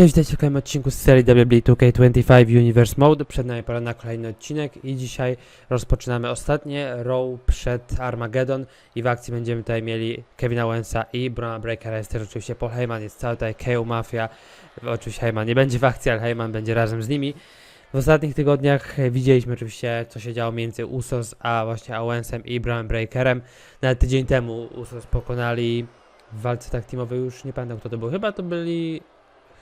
Cześć, witajcie w kolejnym odcinku z serii WWE 2K25 Universe Mode. Przed nami pora na kolejny odcinek i dzisiaj rozpoczynamy ostatnie row przed Armageddon i w akcji będziemy tutaj mieli Kevina Owensa i Brona Breakera, jest też oczywiście Paul Heyman, jest cały tutaj KO Mafia, oczywiście Heyman nie będzie w akcji, ale Heyman będzie razem z nimi. W ostatnich tygodniach widzieliśmy oczywiście co się działo między Usos a właśnie Owensem i Bronem Breakerem. Nawet tydzień temu Usos pokonali w walce tak teamowej, już nie pamiętam kto to był, chyba to byli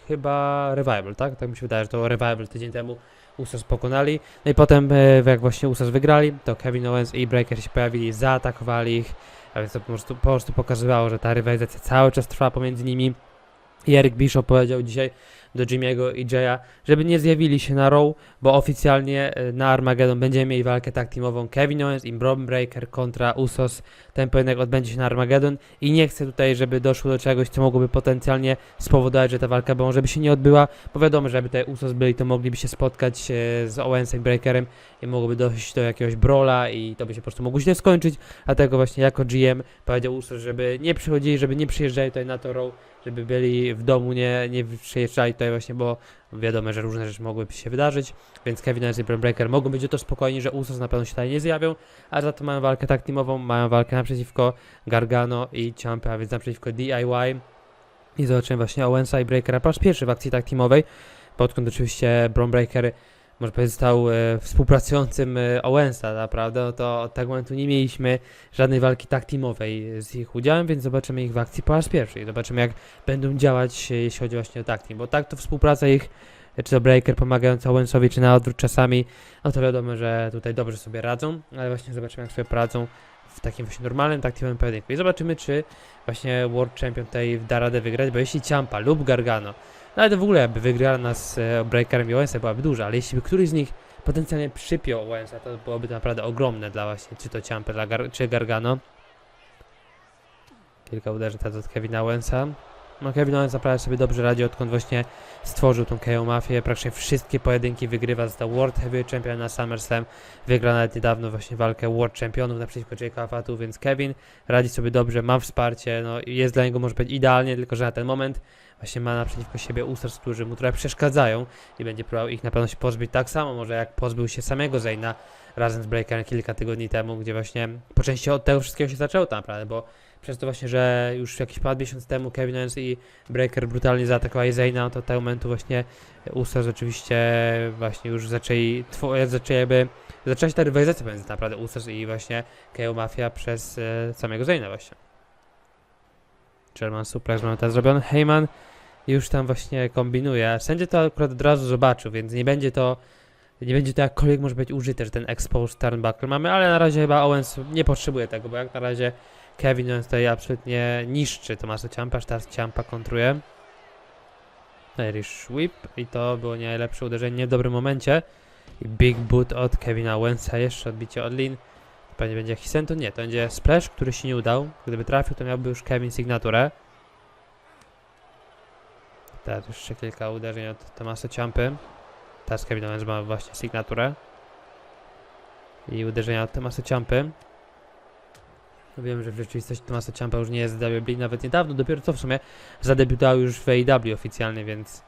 chyba Revival, tak? Tak mi się wydaje, że to Revival tydzień temu Usos pokonali. No i potem, e, jak właśnie Usos wygrali, to Kevin Owens i Breaker się pojawili, zaatakowali ich, a więc to po prostu, po prostu pokazywało, że ta rywalizacja cały czas trwa pomiędzy nimi. I Eric Bishop powiedział dzisiaj do Jimmy'ego i Jaya, żeby nie zjawili się na Raw, bo oficjalnie e, na Armageddon będziemy mieli walkę tag teamową Kevin Owens i Bron Breaker kontra Usos. Ten pojedynek odbędzie się na Armageddon i nie chcę tutaj, żeby doszło do czegoś, co mogłoby potencjalnie spowodować, że ta walka może by się nie odbyła, bo wiadomo, że żeby tutaj Usos byli, to mogliby się spotkać e, z Owensem Breakerem i mogłoby dojść do jakiegoś brola i to by się po prostu mogło źle skończyć, dlatego właśnie jako GM powiedział Usos, żeby nie przychodzili, żeby nie przyjeżdżali tutaj na to Raw, żeby byli w domu, nie, nie przyjeżdżali tutaj właśnie, bo wiadomo, że różne rzeczy mogłyby się wydarzyć, więc Kevin Owens i Bron Breaker mogą być o to spokojni, że Usos na pewno się tutaj nie zjawią, a za to mają walkę tak teamową, mają walkę naprzeciwko Gargano i Ciampy, a więc naprzeciwko DIY i zobaczymy właśnie Owensa i Breakera po raz pierwszy w akcji tak teamowej, bo odkąd oczywiście Bron Breaker może powiedzieć, został e, współpracującym e, Owensa, naprawdę, no to od tego momentu nie mieliśmy żadnej walki tak teamowej z ich udziałem, więc zobaczymy ich w akcji po raz pierwszy zobaczymy jak będą działać, e, jeśli chodzi właśnie o tag team, bo tak to współpraca ich, e, czy to Breaker pomagając Owensowi, czy na odwrót czasami, no to wiadomo, że tutaj dobrze sobie radzą, ale właśnie zobaczymy jak sobie poradzą w takim właśnie normalnym teamowym pojedynku. I zobaczymy, czy właśnie World Champion tutaj da radę wygrać, bo jeśli Ciampa lub Gargano nawet w ogóle jakby wygrana nas e, Breakerem i Owensem byłaby duża, ale jeśli by któryś z nich potencjalnie przypiął Owensa, to byłoby to naprawdę ogromne dla właśnie, czy to Ciampy, dla Gar czy Gargano. Kilka uderzeń teraz od Kevina Owensa. No Kevin Owens naprawdę sobie dobrze radzi, odkąd właśnie stworzył tą KO Mafię. Praktycznie wszystkie pojedynki wygrywa, został World Heavyweight Champion na SummerSlam. Wygrał nawet niedawno właśnie walkę World Championów naprzeciwko Jake'a Fatu, więc Kevin radzi sobie dobrze, ma wsparcie, no jest dla niego może być idealnie, tylko że na ten moment właśnie ma naprzeciwko siebie Usos, którzy mu trochę przeszkadzają i będzie próbował ich na pewno się pozbyć tak samo, może jak pozbył się samego Zayna razem z Breakerem kilka tygodni temu, gdzie właśnie po części od tego wszystkiego się zaczęło tak naprawdę, bo przez to właśnie, że już jakiś ponad miesiąc temu Kevin Owens i Breaker brutalnie zaatakowali Zayna, no to od tego momentu właśnie Usos oczywiście właśnie już zaczęli, zaczęli jakby, zaczęła się ta rywalizacja pomiędzy naprawdę Usos i właśnie KO Mafia przez e, samego Zayna właśnie. German Suplex mamy teraz zrobiony. Heyman już tam właśnie kombinuje. Sędzia to akurat od razu zobaczył, więc nie będzie to nie będzie to jakkolwiek może być użyte, że ten exposed turnbuckle mamy, ale na razie chyba Owens nie potrzebuje tego, bo jak na razie Kevin Owens tutaj absolutnie niszczy Tomasa Ciampa, aż teraz Ciampa kontruje. Irish Whip i to było najlepsze uderzenie, nie w dobrym momencie. I Big Boot od Kevina Owensa, jeszcze odbicie od Lin. Pewnie będzie jakiś sen, to nie, to będzie splash, który się nie udał. Gdyby trafił, to miałby już Kevin sygnaturę. Teraz jeszcze kilka uderzeń od Tomasa Ciampy. Teraz Kevin Owens ma właśnie sygnaturę. I uderzenia od Tomasa Ciampy. Wiem, że w rzeczywistości Tomasa Ciampa już nie jest w WWE, nawet niedawno, dopiero co w sumie zadebiutował już w AEW oficjalnie, więc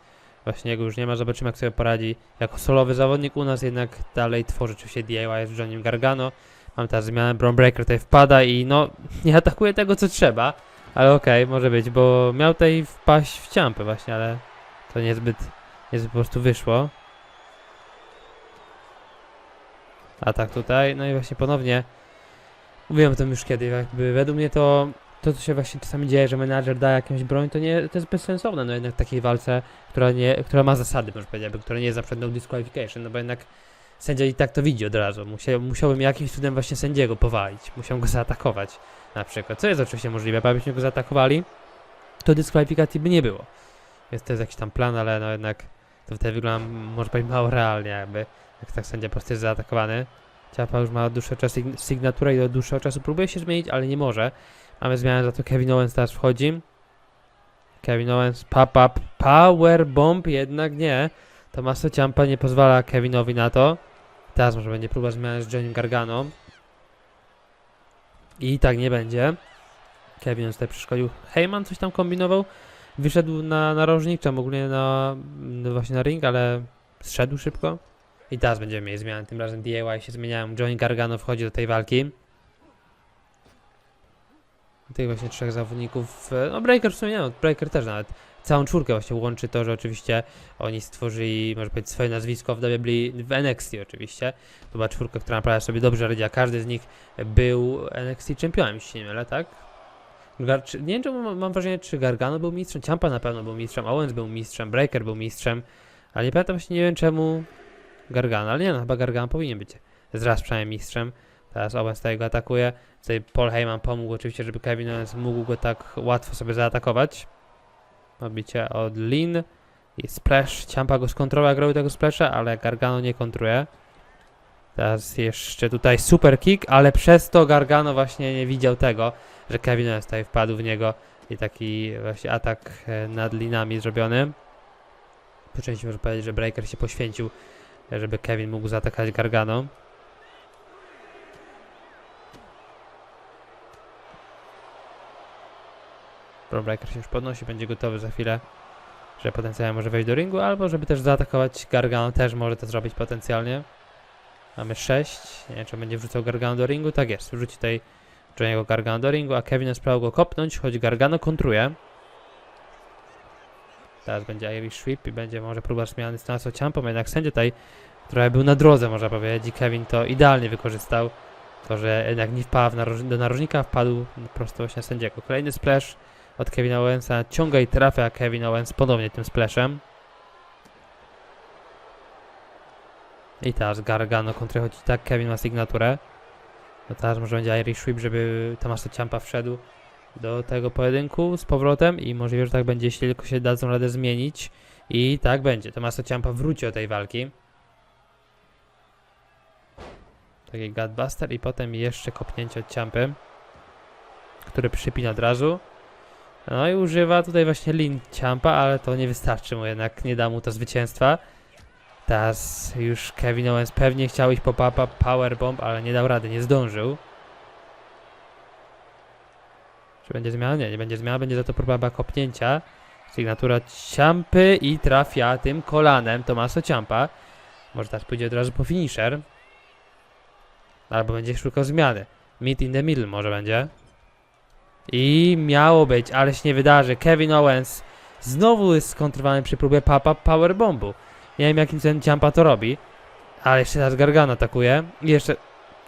właśnie jego już nie ma. Zobaczymy jak sobie poradzi jako solowy zawodnik u nas, jednak dalej tworzy oczywiście DIY z Johnnym Gargano. Mam teraz zmianę, Braun Breaker tutaj wpada i no nie atakuje tego co trzeba, ale okej, może być, bo miał tutaj wpaść w ciampę właśnie, ale to niezbyt, niezbyt po prostu wyszło. Atak tutaj, no i właśnie ponownie mówiłem o tym już kiedyś, jakby według mnie to to, co się właśnie czasami dzieje, że menadżer da jakąś broń, to nie, to jest bezsensowne, no jednak w takiej walce, która nie, która ma zasady, można powiedzieć, która nie jest na przykład no disqualification, no bo jednak sędzia i tak to widzi od razu, Musiał, musiałbym jakimś cudem właśnie sędziego powalić, musiał go zaatakować na przykład, co jest oczywiście możliwe, bo jakbyśmy go zaatakowali, to dyskwalifikacji by nie było. Jest to jest jakiś tam plan, ale no jednak to wtedy wygląda, może powiedzieć, mało realnie jakby, jak tak sędzia po prostu jest zaatakowany. Ciapa już ma czasu sygn- sygnaturę i od dłuższego czasu próbuje się zmienić, ale nie może. Mamy zmianę, za to Kevin Owens teraz wchodzi. Kevin Owens, up, power bomb, jednak nie. Tomaso Ciampa nie pozwala Kevinowi na to. Teraz może będzie próba zmiany z Johnnym Gargano. I tak nie będzie. Kevin tutaj przeszkodził. Heyman coś tam kombinował. wyszedł na narożnik, czy ogólnie na, no właśnie na ring, ale zszedł szybko. I teraz będziemy mieli zmiany, tym razem DIY się zmieniają, Johnny Gargano wchodzi do tej walki. Tych właśnie trzech zawodników, e, no Breaker w sumie nie, no, Breaker też nawet. Całą czwórkę właśnie łączy to, że oczywiście oni stworzyli, może powiedzieć, swoje nazwisko w WWE, w NXT oczywiście. To była czwórka, która naprawdę sobie dobrze radzi, a każdy z nich był NXT czempionem, jeśli nie mylę, tak? Gar, nie wiem, czy mam, mam wrażenie, czy Gargano był mistrzem, Ciampa na pewno był mistrzem, Owens był mistrzem, Breaker był mistrzem, ale nie pamiętam właśnie, nie wiem czemu Gargano, ale nie no, chyba Gargano powinien być zraz przynajmniej mistrzem. Teraz Owens tutaj go atakuje, tutaj Paul Heyman pomógł oczywiście, żeby Kevin Owens mógł go tak łatwo sobie zaatakować. Odbicie od Lin i splash, Ciampa go skontrolował, jak robił tego splasha, ale Gargano nie kontruje. Teraz jeszcze tutaj super kick, ale przez to Gargano właśnie nie widział tego, że Kevin Owens tutaj wpadł w niego i taki właśnie atak e, nad linami zrobiony. Po części można powiedzieć, że Breaker się poświęcił, e, żeby Kevin mógł zaatakać Gargano. Pro Breaker się już podnosi, będzie gotowy za chwilę, że potencjalnie może wejść do ringu, albo żeby też zaatakować Gargano, też może to zrobić potencjalnie. Mamy 6, nie wiem czy będzie wrzucał Gargano do ringu, tak jest, wrzuci tutaj Johnny'ego Gargano do ringu, a Kevin spróbował go kopnąć, choć Gargano kontruje. Teraz będzie Irish Sweep i będzie może próba zmiany z Tommaso Ciampą, jednak sędzia tutaj trochę był na drodze, można powiedzieć, i Kevin to idealnie wykorzystał. To, że jednak nie wpadł do narożnika, wpadł prosto właśnie na sędziego. Kolejny splash od Kevina Owensa, ciąga i trafia Kevin Owens ponownie tym splashem. I teraz Gargano kontra chodzi tak, Kevin ma sygnaturę. No teraz może będzie Irish Sweep, żeby Tommaso Ciampa wszedł do tego pojedynku z powrotem i możliwe, że tak będzie, jeśli tylko się dadzą radę zmienić. I tak będzie. Tommaso Ciampa wróci do tej walki. Taki Godbuster i potem jeszcze kopnięcie od Ciampy, który przypina od razu. No i używa tutaj właśnie lin Ciampa, ale to nie wystarczy mu jednak, nie da mu to zwycięstwa. Teraz już Kevin Owens pewnie chciał iść po papa powerbomb, ale nie dał rady, nie zdążył. Czy będzie zmiana? Nie, nie będzie zmiana, będzie za to próba kopnięcia. Sygnatura Ciampy i trafia tym kolanem Tomaso Ciampa. Może teraz pójdzie od razu po finisher. Albo będzie szukał zmiany. Meet in the middle może będzie. I miało być, ale się nie wydarzy. Kevin Owens znowu jest skontrowany przy próbie papa powerbombu. Nie wiem jakim cudem Ciampa to robi. Ale jeszcze teraz Gargano atakuje. I jeszcze...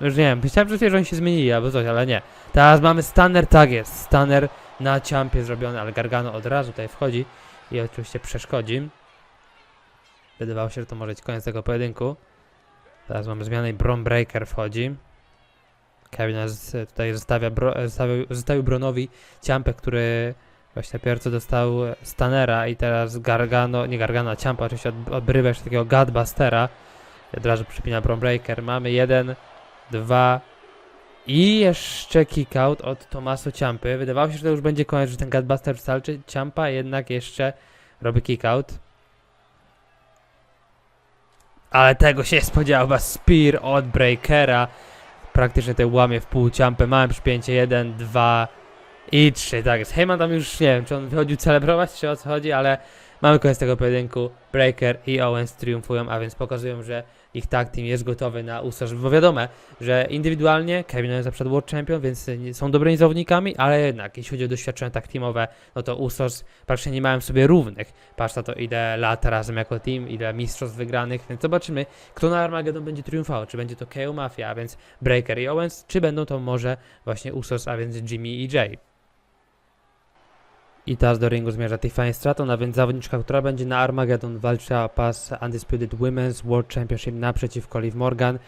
Już nie wiem, myślałem, że że oni się zmienili albo coś, ale nie. Teraz mamy Stunner, tak jest. Stunner na Ciampie zrobiony, ale Gargano od razu tutaj wchodzi i oczywiście przeszkodzi. Wydawało się, że to może być koniec tego pojedynku. Teraz mamy zmianę i Bron Breaker wchodzi. Kevin tutaj zostawia bro, zostawił, zostawił Bronowi Ciampę, który właśnie pierwszy dostał Stunnera i teraz Gargano, nie Gargano, Ciampa oczywiście od, odbrywa jeszcze takiego Godbustera. Razu przypina Bron Breaker. Mamy jeden, dwa i jeszcze kick out od Tomaso Ciampy. Wydawało się, że to już będzie koniec, że ten Godbuster wystarczy. Ciampa jednak jeszcze robi kick out. Ale tego się spodziewał, Spear od Breakera. Praktycznie te łamie w pół Ciampę. Przypięcie 1, 2 i 3. Tak jest. Heyman tam już nie wiem, czy on wychodził celebrować, czy o co chodzi, ale mamy koniec tego pojedynku. Breaker i Owens triumfują, a więc pokazują, że ich tag team jest gotowy na Usos, bo wiadomo, że indywidualnie Kevin Owens na World Champion, więc są dobrymi zawodnikami, ale jednak jeśli chodzi o doświadczenie tag teamowe, no to Usos praktycznie nie mają sobie równych. Patrz na to ile lat razem jako team, ile mistrzostw wygranych, więc zobaczymy, kto na Armageddon będzie triumfował, czy będzie to KO Mafia, a więc Breaker i Owens, czy będą to może właśnie Usos, a więc Jimmy i Jay. I teraz do ringu zmierza Tiffany Stratton, a więc zawodniczka, która będzie na Armageddon walczyła pas Undisputed Women's World Championship naprzeciwko Liv Morgan.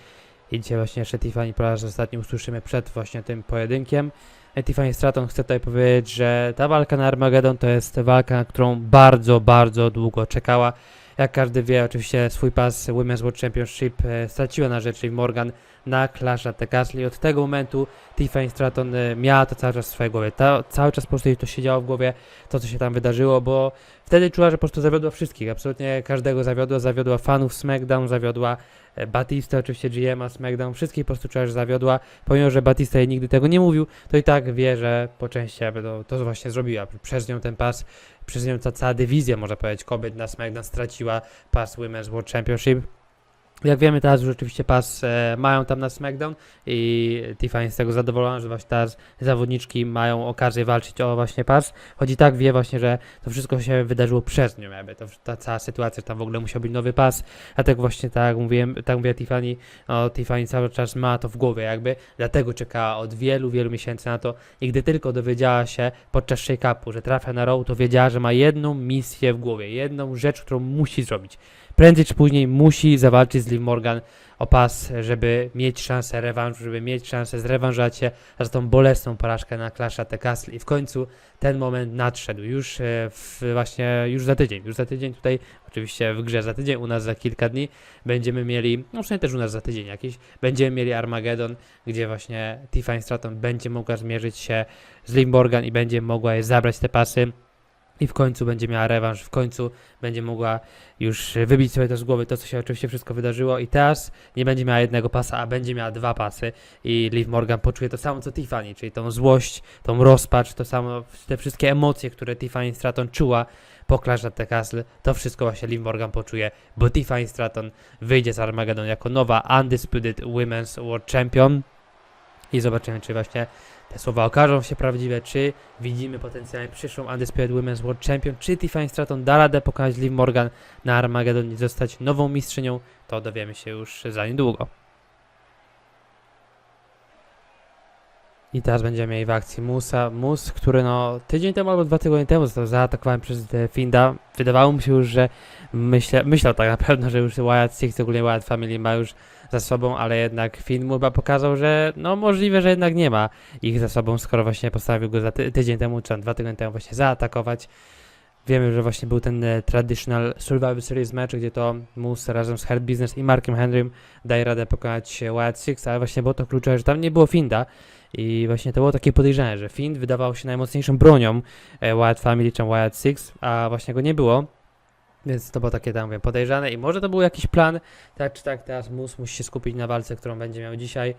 I dzisiaj właśnie jeszcze Tiffany po raz ostatni usłyszymy przed właśnie tym pojedynkiem. E, Tiffany Stratton chce tutaj powiedzieć, że ta walka na Armageddon to jest walka, na którą bardzo, bardzo długo czekała. Jak każdy wie, oczywiście swój pas Women's World Championship e, straciła na rzecz Liv Morgan na Clash at the Castle. I od tego momentu Tiffany Stratton y, miała to cały czas w swojej głowie. Ta, cały czas po prostu jej to się działo w głowie, to co się tam wydarzyło, bo wtedy czuła, że po prostu zawiodła wszystkich, absolutnie każdego zawiodła, zawiodła fanów SmackDown, zawiodła e, Batista, oczywiście GM-a SmackDown, wszystkich po prostu czuła, że zawiodła, pomimo, że Batista jej nigdy tego nie mówił, to i tak wie, że po części to, to właśnie zrobiła, przez nią ten pas, przez nią ta cała dywizja, można powiedzieć, kobiet na SmackDown straciła pas Women's World Championship, jak wiemy teraz już rzeczywiście pas e, mają tam na SmackDown i Tiffany z tego zadowolona, że właśnie teraz zawodniczki mają okazję walczyć o właśnie pas, choć i tak wie właśnie, że to wszystko się wydarzyło przez nią, jakby. To, ta cała sytuacja, że tam w ogóle musiał być nowy pas, a tak właśnie tak jak mówiłem, tak mówiła Tiffany, no Tiffany cały czas ma to w głowie jakby, dlatego czekała od wielu, wielu miesięcy na to. I gdy tylko dowiedziała się podczas shake-upu, że trafia na Raw, to wiedziała, że ma jedną misję w głowie, jedną rzecz, którą musi zrobić prędzej czy później musi zawalczyć z Liv Morgan o pas, żeby mieć szansę rewanżu, żeby mieć szansę zrewanżować się za tą bolesną porażkę na Clash at the Castle. I w końcu ten moment nadszedł. Już e, w, właśnie już za tydzień, już za tydzień tutaj oczywiście w grze za tydzień, u nas za kilka dni będziemy mieli, no też u nas za tydzień jakiś, będziemy mieli Armageddon, gdzie właśnie Tiffany Stratton będzie mogła zmierzyć się z Liv Morgan i będzie mogła jej zabrać te pasy i w końcu będzie miała rewanż, w końcu będzie mogła już wybić sobie to z głowy, to co się oczywiście wszystko wydarzyło i teraz nie będzie miała jednego pasa, a będzie miała dwa pasy i Liv Morgan poczuje to samo co Tiffany, czyli tą złość, tą rozpacz, to samo, te wszystkie emocje, które Tiffany Stratton czuła po Clash at the Castle, to wszystko właśnie Liv Morgan poczuje, bo Tiffany Stratton wyjdzie z Armageddon jako nowa Undisputed Women's World Champion. I zobaczymy, czy właśnie te słowa okażą się prawdziwe, czy widzimy potencjalnie przyszłą Undisputed Women's World Champion, czy Tiffany Stratton da radę pokonać Liv Morgan na Armageddon i zostać nową mistrzynią, to dowiemy się już za niedługo. I teraz będziemy mieli w akcji Musa. Mus, który no tydzień temu albo dwa tygodnie temu został zaatakowany przez Finda. Wydawało mi się już, że myślę, myślał tak na pewno, że już Wyatt Six, ogólnie Wyatt Family ma już za sobą, ale jednak film chyba pokazał, że no możliwe, że jednak nie ma ich za sobą, skoro właśnie postanowił go za ty tydzień temu, czy dwa tygodnie temu właśnie zaatakować. Wiemy, że właśnie był ten e, traditional Survivor Series match, gdzie to Moose razem z Hard Business i Markiem Henrym daje radę pokonać Wyatt Six, ale właśnie było to kluczowe, że tam nie było Finda i właśnie to było takie podejrzane, że Find wydawał się najmocniejszą bronią e, Wyatt Family czy Wyatt Six, a właśnie go nie było. Więc to było takie tam mówię, podejrzane i może to był jakiś plan, tak czy tak teraz Mus musi się skupić na walce, którą będzie miał dzisiaj.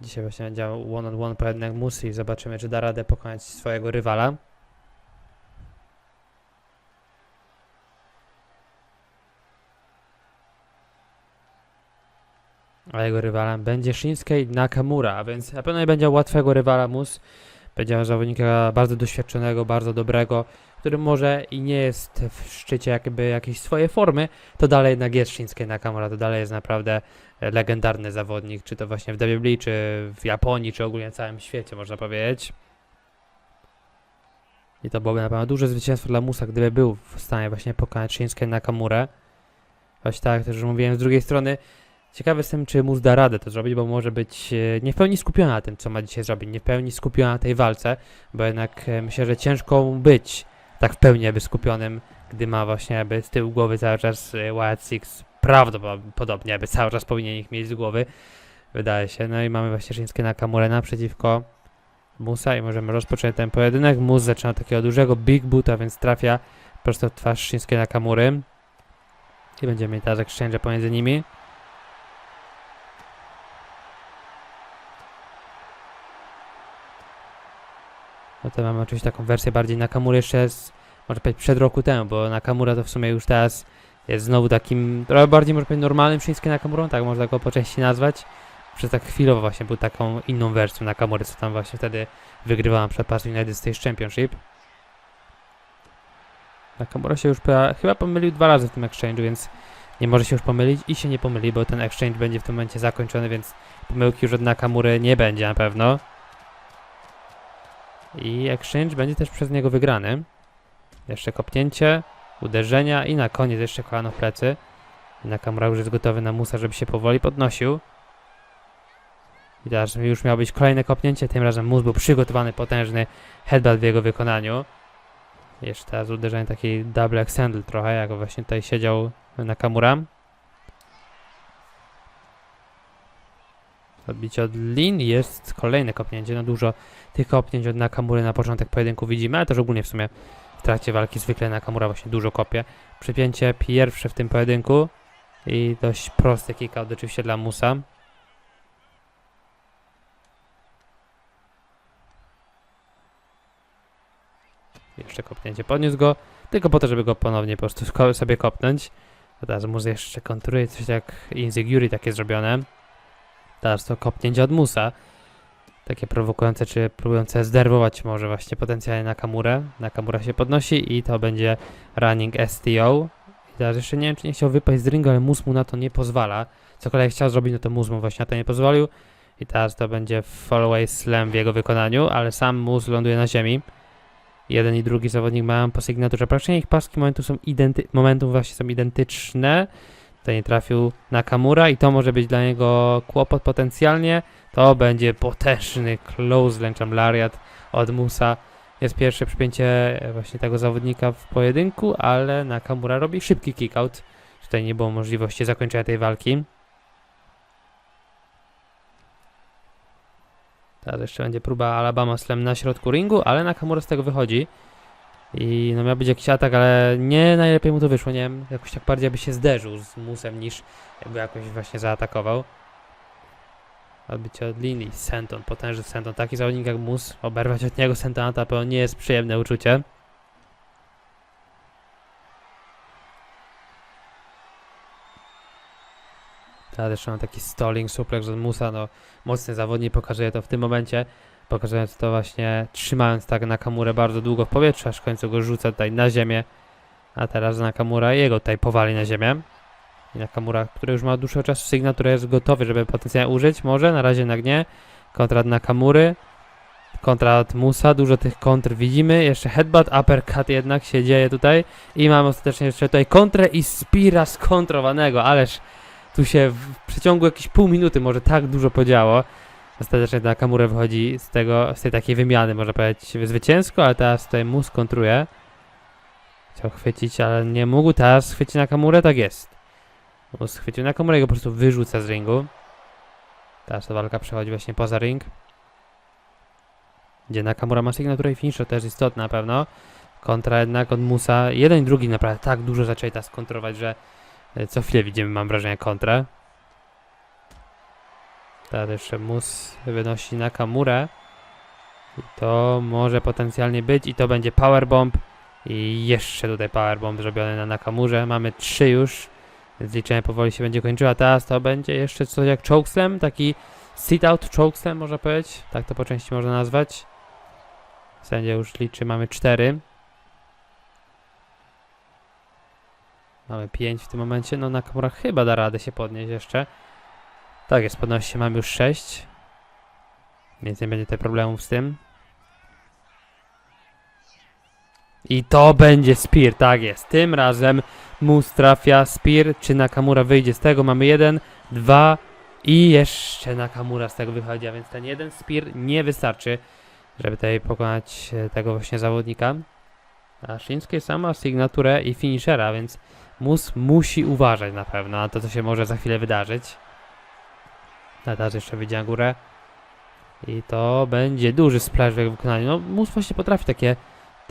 Dzisiaj właśnie będzie one on one pojedynek Mus i zobaczymy czy da radę pokonać swojego rywala. A jego rywalem będzie Shinsuke Nakamura, więc na pewno nie będzie łatwego rywala Mus. Miał zawodnika bardzo doświadczonego, bardzo dobrego, który może i nie jest w szczycie jakby jakiejś swojej formy, to dalej jednak jest Shinsuke Nakamura, to dalej jest naprawdę e, legendarny zawodnik, czy to właśnie w WWE, czy w Japonii, czy ogólnie w całym świecie, można powiedzieć. I to byłoby na pewno duże zwycięstwo dla Musa, gdyby był w stanie właśnie pokonać Shinsuke Nakamurę. Właśnie tak, też mówiłem, z drugiej strony ciekawy jestem, czy Mus da radę to zrobić, bo może być e, nie w pełni skupiona na tym, co ma dzisiaj zrobić, nie w pełni skupiona na tej walce, bo jednak e, myślę, że ciężko być tak w pełni jakby skupionym, gdy ma właśnie jakby z tyłu głowy cały czas y, Wild Six, prawdopodobnie jakby cały czas powinien ich mieć z głowy, wydaje się. No i mamy właśnie Shinsuke Nakamurę naprzeciwko Musa i możemy rozpocząć ten pojedynek. Mus zaczyna takiego dużego big boota, więc trafia prosto w twarz Shinsuke Nakamury. I będziemy mieli teraz exchange pomiędzy nimi. To mamy oczywiście taką wersję bardziej Nakamura jeszcze z, może powiedzieć przed roku temu, bo Nakamura to w sumie już teraz jest znowu takim, trochę bardziej może powiedzieć normalnym Shinsuke Nakamurą, tak można go po części nazwać. Przez tak chwilowo właśnie był taką inną wersją Nakamury, co tam właśnie wtedy wygrywała przed Pass United States Championship. Nakamura się już chyba pomylił dwa razy w tym exchange'u, więc nie może się już pomylić i się nie pomyli, bo ten exchange będzie w tym momencie zakończony, więc pomyłki już od Nakamury nie będzie na pewno. I exchange będzie też przez niego wygrany. Jeszcze kopnięcie, uderzenia i na koniec jeszcze kolano w plecy. Nakamura już jest gotowy na Musa, żeby się powoli podnosił. I teraz już miało być kolejne kopnięcie, tym razem Mus był przygotowany potężny headbutt w jego wykonaniu. Jeszcze teraz uderzenie taki double extended trochę, jak właśnie tutaj siedział Nakamura. Odbicie od Lin jest kolejne kopnięcie. No dużo tych kopnięć od Nakamury na początek pojedynku widzimy, ale też ogólnie w sumie w trakcie walki zwykle Nakamura właśnie dużo kopie. Przypięcie pierwsze w tym pojedynku i dość prosty kick out oczywiście dla Musa. Jeszcze kopnięcie. Podniósł go, tylko po to, żeby go ponownie po prostu sobie kopnąć. A teraz Mus jeszcze kontruje coś jak Inziguri takie zrobione. To kopnięcie od Musa. Takie prowokujące, czy próbujące zderwować może właśnie potencjalnie Nakamurę. Nakamura się podnosi i to będzie running STO. I teraz jeszcze nie wiem, czy nie chciał wypaść z ringu, ale Mus mu na to nie pozwala. Cokolwiek chciał zrobić, no to Mus mu właśnie na to nie pozwolił. I teraz to będzie followaway slam w jego wykonaniu, ale sam Mus ląduje na ziemi. Jeden i drugi zawodnik mają po sygnaturze. Praktycznie ich paski momentu są identy- momentów właśnie są identyczne. Tutaj nie trafił Nakamura i to może być dla niego kłopot potencjalnie. To będzie potężny close wręczam lariat od Musa. Jest pierwsze przypięcie e, właśnie tego zawodnika w pojedynku, ale Nakamura robi szybki kick-out. Tutaj nie było możliwości zakończenia tej walki. Teraz jeszcze będzie próba Alabama Slam na środku ringu, ale Nakamura z tego wychodzi. I no miał być jakiś atak, ale nie najlepiej mu to wyszło, nie wiem, jakoś tak bardziej by się zderzył z Musem niż jakby jakoś właśnie zaatakował. Odbicie od linii, Senton, potężny Senton, taki zawodnik jak Mus, oberwać od niego Sentona to nie jest przyjemne uczucie. Teraz jeszcze mam taki stalling suplex od Musa, no mocny zawodnik, pokazuje to w tym momencie, pokazując to właśnie trzymając tak Nakamurę bardzo długo w powietrzu, aż w końcu go rzuca tutaj na ziemię, a teraz Nakamura jego tutaj powali na ziemię. I Nakamura, który już ma od dłuższego czasu sygnaturę, jest gotowy, żeby potencjalnie użyć, może, na razie jednak nie. Kontra od Nakamury, kontra od Musa, dużo tych kontr widzimy, jeszcze headbutt, uppercut jednak się dzieje tutaj i mamy ostatecznie jeszcze tutaj kontrę i spira skontrowanego, ależ tu się w przeciągu jakichś pół minuty może tak dużo podziało. Ostatecznie Nakamura wychodzi z tego, z tej takiej wymiany, można powiedzieć, zwycięsko, ale teraz tutaj Mus kontruje. Chciał chwycić, ale nie mógł, teraz chwyci Nakamurę, tak jest. Mus chwycił Nakamurę i go po prostu wyrzuca z ringu. Teraz ta walka przechodzi właśnie poza ring. Gdzie Nakamura ma sygnaturę i finish, to też istotne na pewno. Kontra jednak od Musa. Jeden i drugi naprawdę tak dużo zaczęli teraz kontrować, że e, co chwilę widzimy, mam wrażenie, kontrę. Teraz jeszcze Mus wynosi Nakamurę. I to może potencjalnie być i to będzie powerbomb. I jeszcze tutaj powerbomb zrobiony na Nakamurze. Mamy trzy już. Więc liczenie powoli się będzie kończyło. Teraz to będzie jeszcze coś jak chokeslam, taki sit-out chokeslam można powiedzieć. Tak to po części można nazwać. Sędzia już liczy, mamy cztery. Mamy pięć w tym momencie. No Nakamura chyba da radę się podnieść jeszcze. Tak jest, podnosi mamy już sześć. Więc nie będzie tutaj problemów z tym. I to będzie Spear, tak jest. Tym razem Mus trafia Spear. Czy Nakamura wyjdzie z tego? Mamy jeden, dwa i jeszcze Nakamura z tego wychodzi, a więc ten jeden Spear nie wystarczy, żeby tutaj pokonać e, tego właśnie zawodnika. A Shinsuke sama sygnaturę i finishera, więc Mus musi uważać na pewno na to, co się może za chwilę wydarzyć. A teraz jeszcze wyjdzie na górę. I to będzie duży splash w jego wykonaniu. No, Mus właśnie potrafi takie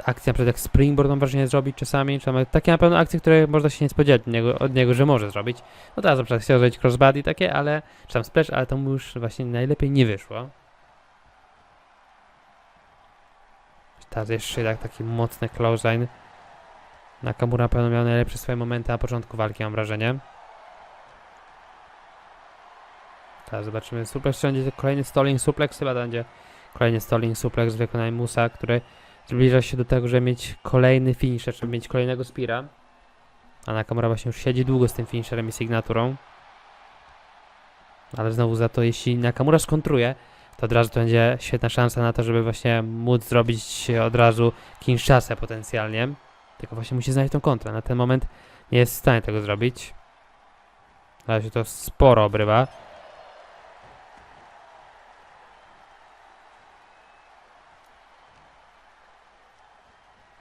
akcje, na przykład jak Springboard mam wrażenie zrobić czasami, czy tam takie na pewno akcje, które można się nie spodziewać od niego, od niego że może zrobić. No teraz na przykład chciał zrobić crossbody takie, ale, czy tam splash, ale to mu już właśnie najlepiej nie wyszło. Teraz jeszcze tak taki mocny clothesline. Nakamura na pewno miał najlepsze swoje momenty na początku walki, mam wrażenie. Teraz zobaczymy suplex, będzie kolejny stalling suplex, chyba będzie kolejny stalling suplex w wykonaniu Musa, który zbliża się do tego, żeby mieć kolejny finisher, żeby mieć kolejnego Spira. A Nakamura właśnie już siedzi długo z tym finisherem i sygnaturą. Ale znowu za to, jeśli Nakamura skontruje, to od razu to będzie świetna szansa na to, żeby właśnie móc zrobić od razu Kinshasę potencjalnie. Tylko właśnie musi znaleźć tą kontrę. Na ten moment nie jest w stanie tego zrobić. Ale się to sporo obrywa.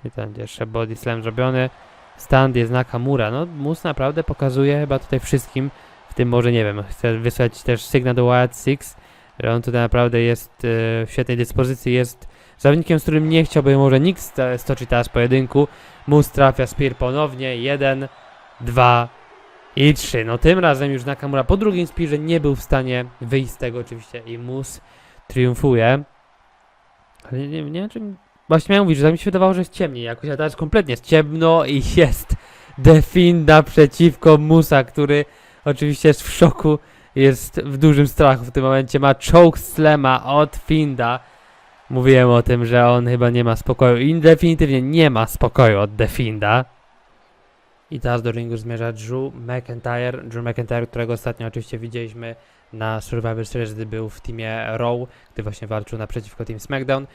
I ten jeszcze body slam zrobiony. Stand jest Nakamura. No, Mus naprawdę pokazuje chyba tutaj wszystkim, w tym może, nie wiem, chcę wysłać też sygnał do Wild Six, że on tutaj naprawdę jest e, w świetnej dyspozycji, jest zawodnikiem, z którym nie chciałby może nikt stoczyć teraz pojedynku. Mus trafia Spear ponownie, jeden, dwa i trzy. No tym razem już Nakamura po drugim Spearze nie był w stanie wyjść z tego oczywiście i Mus triumfuje. Ale nie, nie, nie wiem, czy... Właśnie miałem mówić, że mi się wydawało, że jest ciemniej jakoś, a teraz kompletnie jest ciemno i jest Definda przeciwko Musa, który oczywiście jest w szoku, jest w dużym strachu w tym momencie, ma choke slama od Finda. Mówiłem o tym, że on chyba nie ma spokoju i definitywnie nie ma spokoju od Definda. I teraz do ringu zmierza Drew McIntyre. Drew McIntyre, którego ostatnio oczywiście widzieliśmy na Survivor Series, gdy był w teamie Raw, gdy właśnie walczył naprzeciwko Team SmackDown.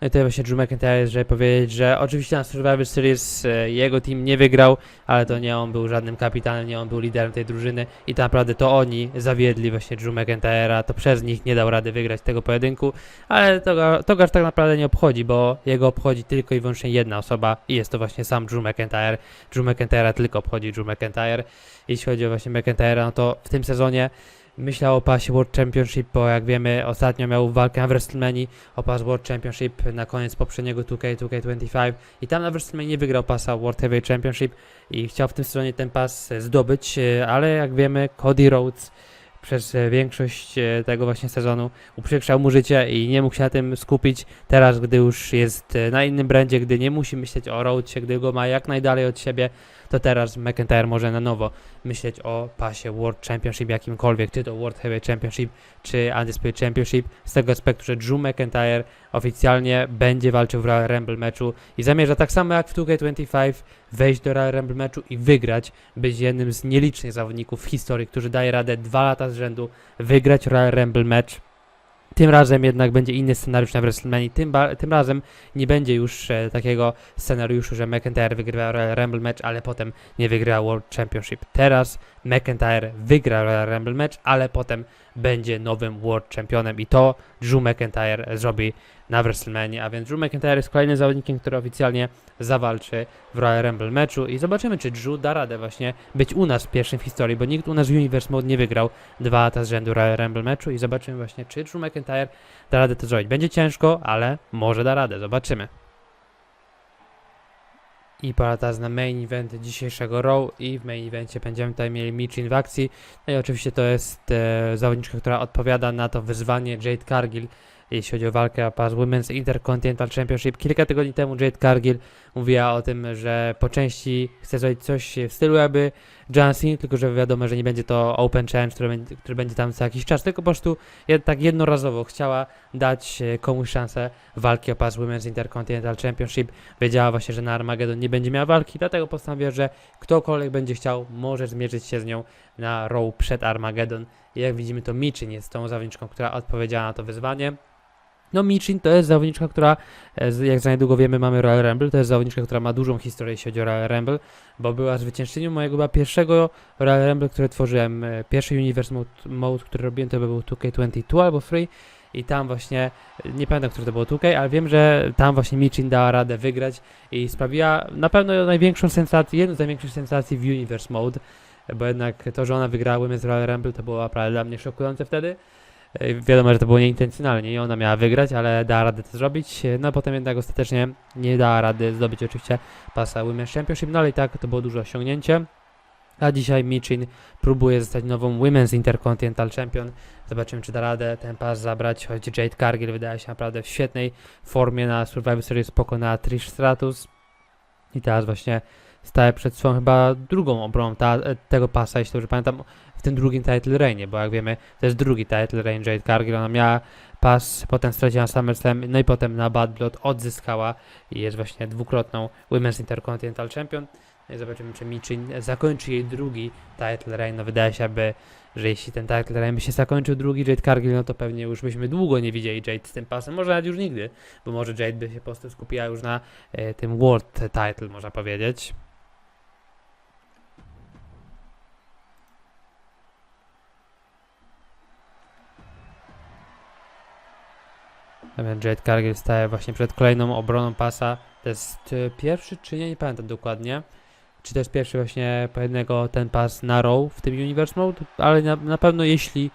No i tutaj właśnie Drew McIntyre, żeby powiedzieć, że oczywiście na Survivor Series e, jego team nie wygrał, ale to nie on był żadnym kapitanem, nie on był liderem tej drużyny i tak naprawdę to oni zawiedli właśnie Drew McIntyre'a, to przez nich nie dał rady wygrać tego pojedynku, ale to, to tak naprawdę nie obchodzi, bo jego obchodzi tylko i wyłącznie jedna osoba i jest to właśnie sam Drew McIntyre. Drew McIntyre'a tylko obchodzi Drew McIntyre. Jeśli chodzi o właśnie McIntyre'a, no to w tym sezonie myślał o pasie World Championship, bo jak wiemy ostatnio miał walkę na WrestleMania o pas World Championship na koniec poprzedniego 2K, 2K25 i tam na WrestleMania nie wygrał pasa World Heavyweight Championship i chciał w tym sezonie ten pas e, zdobyć, e, ale jak wiemy Cody Rhodes przez e, większość tego właśnie sezonu uprzykrzał mu życie i nie mógł się na tym skupić. Teraz, gdy już jest na innym brandzie, gdy nie musi myśleć o Rhodesie, gdy go ma jak najdalej od siebie, to teraz McIntyre może na nowo myśleć o pasie World Championship jakimkolwiek, czy to World Heavyweight Championship, czy Undisputed Championship, z tego aspektu, że Drew McIntyre oficjalnie będzie walczył w Royal Rumble meczu i zamierza tak samo jak w 2K25 wejść do Royal Rumble meczu i wygrać, być jednym z nielicznych zawodników w historii, którzy daje radę dwa lata z rzędu wygrać Royal Rumble mecz. Tym razem jednak będzie inny scenariusz na WrestleMania. Tym, tym razem nie będzie już e, takiego scenariuszu, że McIntyre wygrywa Royal Rumble match, ale potem nie wygra World Championship. Teraz McIntyre wygra Royal Rumble match, ale potem będzie nowym World Championem i to Drew McIntyre zrobi na WrestleMania. A więc Drew McIntyre jest kolejnym zawodnikiem, który oficjalnie zawalczy w Royal Rumble meczu i zobaczymy, czy Drew da radę właśnie być u nas pierwszym w historii, bo nikt u nas w Universe Mode nie wygrał dwa lata z rzędu Royal Rumble meczu i zobaczymy właśnie, czy Drew McIntyre da radę to zrobić. Będzie ciężko, ale może da radę, zobaczymy. I teraz na main event dzisiejszego Raw i w main evencie będziemy tutaj mieli Michin w akcji. No i oczywiście to jest e, zawodniczka, która odpowiada na to wyzwanie Jade Cargill, jeśli chodzi o walkę o pas Women's Intercontinental Championship. Kilka tygodni temu Jade Cargill mówiła o tym, że po części chce zrobić coś w stylu jakby Jansen, tylko że wiadomo, że nie będzie to Open Challenge, który będzie, który będzie tam co jakiś czas, tylko po prostu tak jednorazowo chciała dać e, komuś szansę walki o pas Women's Intercontinental Championship. Wiedziała właśnie, że na Armageddon nie będzie miała walki, dlatego postanowiła, że ktokolwiek będzie chciał, może zmierzyć się z nią na Raw przed Armageddon. I jak widzimy, to Michin jest tą zawodniczką, która odpowiedziała na to wyzwanie. No Michin to jest zawodniczka, która, e, jak za niedługo wiemy, mamy Royal Rumble, to jest zawodniczka, która ma dużą historię, jeśli chodzi o Royal Rumble, bo była zwyciężczynią mojego chyba pierwszego Royal Rumble, które tworzyłem, e, pierwszy Universe mode, mode który robiłem, to był 2K22 albo Free i tam właśnie, e, nie pamiętam, który to było 2K, ale wiem, że tam właśnie Michin dała radę wygrać i sprawiła na pewno największą sensację, jedną z największych sensacji w Universe Mode, bo jednak to, że ona wygrała Women's Royal Rumble, to było naprawdę dla mnie szokujące wtedy. E, Wiadomo, że to było nieintencjonalnie i ona miała wygrać, ale dała radę to zrobić. E, No potem jednak ostatecznie nie dała rady zdobyć oczywiście pasa Women's Championship, no ale i tak to było duże osiągnięcie. A dzisiaj Michin próbuje zostać nową Women's Intercontinental Champion. Zobaczymy, czy da radę ten pas zabrać, choć Jade Cargill wydaje się naprawdę w świetnej formie na Survivor Series, pokonała Trish Stratus. I teraz właśnie staje przed swoją chyba drugą obroną ta, tego pasa, jeśli dobrze pamiętam, tym drugim title reignie, bo jak wiemy, to jest drugi title reign Jade Cargill, ona miała pas, potem straciła SummerSlam, no i potem na Bad Blood odzyskała i jest właśnie dwukrotną Women's Intercontinental Champion. No i zobaczymy, czy Michin zakończy jej drugi title reign, no wydaje się, aby, że jeśli ten title reign by się zakończył drugi Jade Cargill, no to pewnie już byśmy długo nie widzieli Jade z tym pasem, może nawet już nigdy, bo może Jade by się po prostu skupiła już na e, tym World Title, można powiedzieć. Więc Jade Cargill staje właśnie przed kolejną obroną pasa. To jest e, pierwszy czy nie, nie pamiętam dokładnie. czy to jest pierwszy właśnie pojedynek o ten pas na row w tym Universe Mode, ale na, na pewno jeśli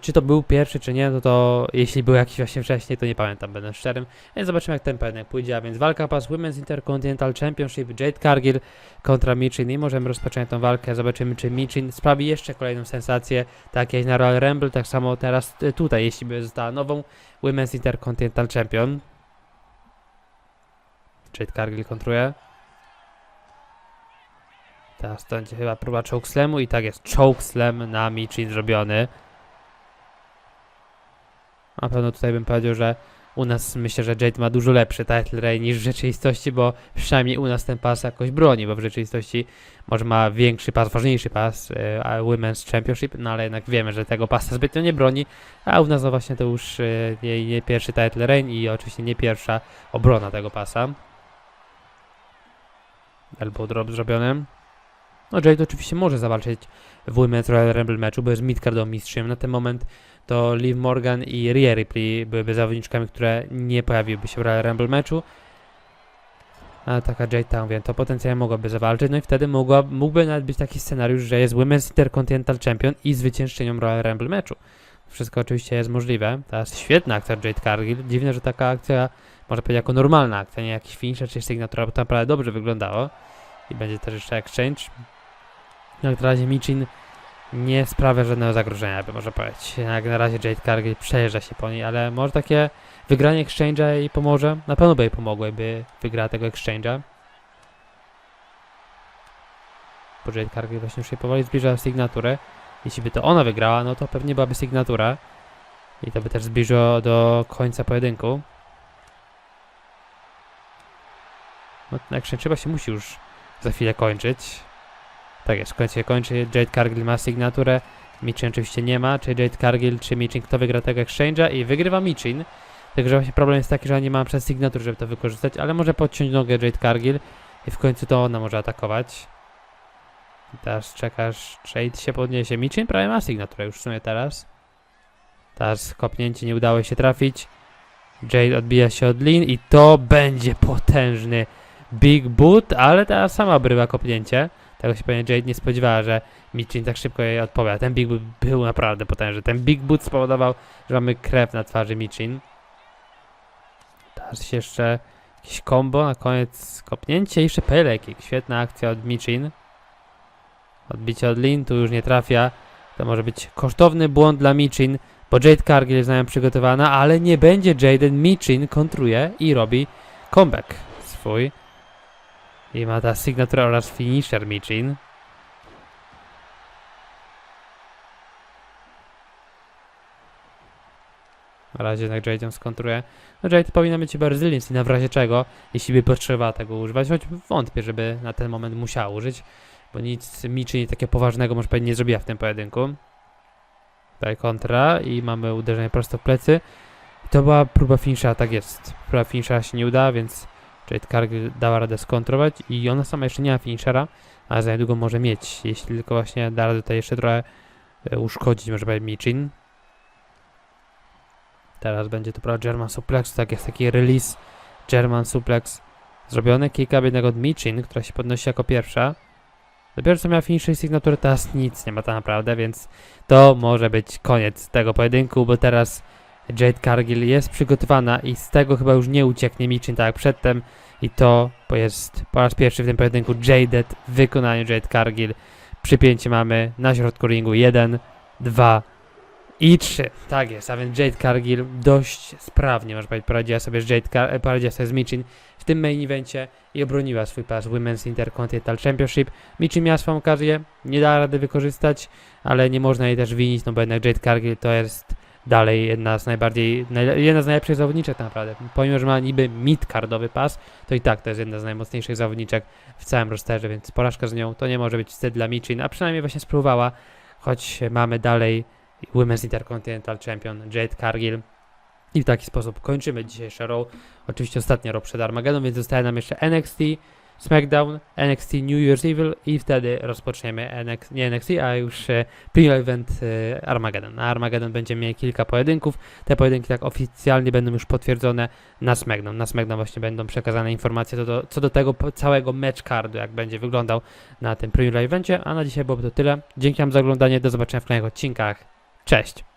czy to był pierwszy, czy nie, no to jeśli był jakiś właśnie wcześniej, to nie pamiętam, będę szczerym. Więc zobaczymy, jak ten pojedynek pójdzie. A więc walka pas Women's Intercontinental Championship Jade Cargill kontra Michin i możemy rozpocząć tą walkę. Zobaczymy, czy Michin sprawi jeszcze kolejną sensację, tak jak na Royal Rumble, tak samo teraz tutaj, jeśli by została nową Women's Intercontinental Champion. Jade Cargill kontruje. Teraz to będzie chyba próba chokeslamu i tak jest, chokeslam na Michin zrobiony. Na pewno tutaj bym powiedział, że u nas myślę, że Jade ma dużo lepszy title reign niż w rzeczywistości, bo przynajmniej u nas ten pas jakoś broni, bo w rzeczywistości może ma większy pas, ważniejszy pas, y, a Women's Championship, no ale jednak wiemy, że tego pasa zbytnio nie broni, a u nas no właśnie to już y, nie pierwszy title reign i oczywiście nie pierwsza obrona tego pasa. Elbow drop zrobiony. No Jade oczywiście może zawalczyć w Women's Royal Rumble meczu, bo jest midcardowym mistrzem. Na ten moment to Liv Morgan i Rhea Ripley byłyby zawodniczkami, które nie pojawiłyby się w Royal Rumble meczu. A taka Jade tam wiem, to potencjalnie mogłaby zawalczyć, no i wtedy mogła, mógłby nawet być taki scenariusz, że jest Women's Intercontinental Champion i zwyciężczynią Royal Rumble meczu. Wszystko oczywiście jest możliwe. Teraz świetna akcja Jade Cargill. Dziwne, że taka akcja, można powiedzieć, jako normalna akcja, nie jakiś finisher czy sygnatura, bo to naprawdę dobrze wyglądało. I będzie też jeszcze exchange. Jak na razie Michin nie sprawia żadnego zagrożenia, by można powiedzieć. Jak na razie Jade Cargill przejeżdża się po niej, ale może takie wygranie exchange'a jej pomoże. Na pewno by jej pomogło, by wygrała tego exchange'a. Bo Jade Cargill właśnie już się powoli zbliża sygnaturę. Jeśli by to ona wygrała, no to pewnie byłaby sygnatura. I to by też zbliżyło do końca pojedynku. No ten exchange chyba się musi już za chwilę kończyć. Tak jest, się kończy. Jade Cargill ma sygnaturę. Michin oczywiście nie ma. Czy Jade Cargill, czy Michin, kto wygra tego exchange'a i wygrywa Michin. Także właśnie problem jest taki, że nie ma przez sygnatur, żeby to wykorzystać, ale może podciąć nogę Jade Cargill i w końcu to ona może atakować. Teraz czekasz, Jade się podniesie. Michin prawie ma sygnaturę już w sumie teraz. Teraz kopnięcie nie udało się trafić. Jade odbija się od Lin i to będzie potężny Big Boot, ale teraz sama obrywa kopnięcie. Tego się pewnie Jade nie spodziewała, że Michin tak szybko jej odpowiada. Ten Big Boot był naprawdę potężny. Ten Big Boot spowodował, że mamy krew na twarzy Michin. Teraz jeszcze jakieś combo, na koniec kopnięcie i jeszcze pelek. Świetna akcja od Michin. Odbicie od Lin, tu już nie trafia. To może być kosztowny błąd dla Michin, bo Jade Cargill jest na nią przygotowana, ale nie będzie Jaden. Michin kontruje i robi comeback swój. I ma ta sygnatura oraz finisher Michin. Na razie jednak Jade ją skontruje. No Jade powinna mieć chyba resilience i na razie czego, jeśli by potrzebowała tego używać, choć wątpię, żeby na ten moment musiała użyć, bo nic Michin takiego poważnego może powiedzieć nie zrobiła w tym pojedynku. Tutaj kontra i mamy uderzenie prosto w plecy. To była próba finishera, tak jest. Próba finishera się nie uda, więc Jade Cargill dała radę skontrować i ona sama jeszcze nie ma finishera, ale za niedługo może mieć, jeśli tylko właśnie da radę tutaj jeszcze trochę e, uszkodzić, może powiedzieć Michin. Teraz będzie to prawa German Suplex, tak jest taki release German Suplex zrobiony. Kilka jednego od Michin, która się podnosi jako pierwsza. Dopiero co miała finisher i sygnaturę, teraz nic nie ma tak naprawdę, więc to może być koniec tego pojedynku, bo teraz Jade Cargill jest przygotowana i z tego chyba już nie ucieknie Michin tak jak przedtem i to jest po raz pierwszy w tym pojedynku Jaded w wykonaniu Jade Cargill. Przypięcie mamy na środku ringu 1, 2 i 3. Tak jest, a więc Jade Cargill dość sprawnie, można powiedzieć, poradziła sobie z Jade Car- poradziła sobie z Michin w tym main evencie i obroniła swój pas Women's Intercontinental Championship. Michin miała swoją okazję, nie dała rady wykorzystać, ale nie można jej też winić, no bo jednak Jade Cargill to jest dalej jedna z najbardziej, jedna z najlepszych zawodniczek tak naprawdę. Pomimo, że ma niby mid-cardowy pas, to i tak to jest jedna z najmocniejszych zawodniczek w całym rosterze, więc porażka z nią to nie może być wstyd dla Michin, a przynajmniej właśnie spróbowała, choć mamy dalej Women's Intercontinental Champion Jade Cargill. I w taki sposób kończymy dzisiejsze row. Oczywiście ostatnia row przed Armageddon, więc zostaje nam jeszcze NXT, SmackDown, NXT New Year's Evil i wtedy rozpoczniemy NX, nie NXT, a już e, Premium Event e, Armageddon. Na Armageddon będziemy mieli kilka pojedynków. Te pojedynki tak oficjalnie będą już potwierdzone na SmackDown. Na SmackDown właśnie będą przekazane informacje co do, co do tego całego match cardu, jak będzie wyglądał na tym Premium Evencie. A na dzisiaj byłoby to tyle. Dzięki wam za oglądanie, do zobaczenia w kolejnych odcinkach. Cześć!